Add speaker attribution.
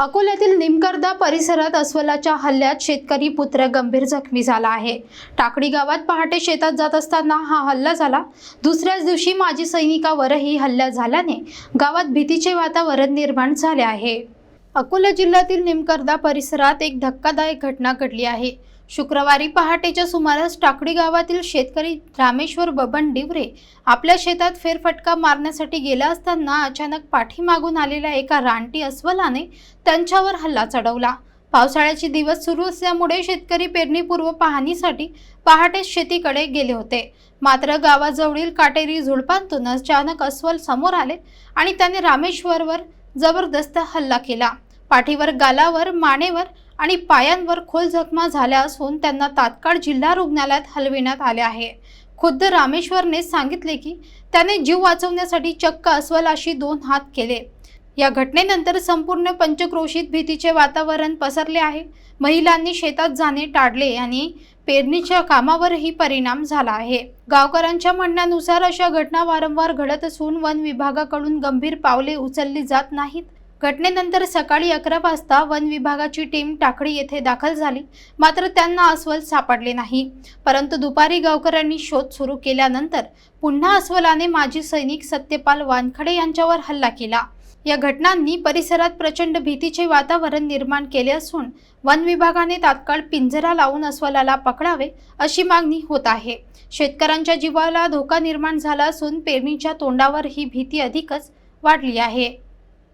Speaker 1: अकोल्यातील निमकर्दा परिसरात अस्वलाच्या हल्ल्यात शेतकरी पुत्र गंभीर जखमी झाला आहे. टाकडी गावात पहाटे शेतात जात असताना हा हल्ला झाला. दुसऱ्याच दिवशी माजी सैनिकावरही हल्ला झाल्याने गावात भीतीचे वातावरण निर्माण झाले आहे. अकोला जिल्ह्यातील निमकर्दा परिसरात एक धक्कादायक घटना घडली आहे. शुक्रवारी पहाटेच्या सुमारास टाकडी गावातील शेतकरी रामेश्वर बबन डिवरे आपल्या शेतात फेरफटका मारण्यासाठी गेला असताना अचानक पाठीमागून आलेल्या एका रानटी अस्वलाने त्यांच्यावर हल्ला चढवला. पावसाळ्याचे दिवस सुरू असल्यामुळे शेतकरी पेरणीपूर्व पाहणीसाठी पहाटे शेतीकडे गेले होते. मात्र गावाजवळील काटेरी झुडपांतून अचानक अस्वल समोर आले आणि त्याने रामेश्वरवर जबरदस्त हल्ला केला. पाठीवर गालावर मानेवर आणि पायांवर खोल जखमा झाल्या असून त्यांना तात्काळ जिल्हा रुग्णालयात हलविण्यात आले आहे. खुद्द रामेश्वरने सांगितले की त्याने जीव वाचवण्यासाठी चक्क अस्वलाशी दोन हात केले. या घटनेनंतर संपूर्ण पंचक्रोशीत भीतीचे वातावरण पसरले आहे. महिलांनी शेतात जाणे टाळले आणि पेरणीच्या कामावरही परिणाम झाला आहे. गावकऱ्यांच्या म्हणण्यानुसार अशा घटना वारंवार घडत असून वन विभागाकडून गंभीर पावले उचलली जात नाहीत. घटनेनंतर सकाळी अकरा वाजता वन विभागाची टीम टाकळी येथे दाखल झाली. मात्र त्यांना अस्वल सापडले नाही. परंतु दुपारी गावकऱ्यांनी शोध सुरू केल्यानंतर पुन्हा अस्वलाने माजी सैनिक सत्यपाल वानखडे यांच्यावर हल्ला केला. या घटनांनी परिसरात प्रचंड भीतीचे वातावरण निर्माण केले असून वन विभागाने तात्काळ पिंजरा लावून अस्वलाला पकडावे अशी मागणी होत आहे. शेतकऱ्यांच्या जीवाला धोका निर्माण झाला असून पेरणीच्या तोंडावर ही भीती अधिकच वाढली आहे.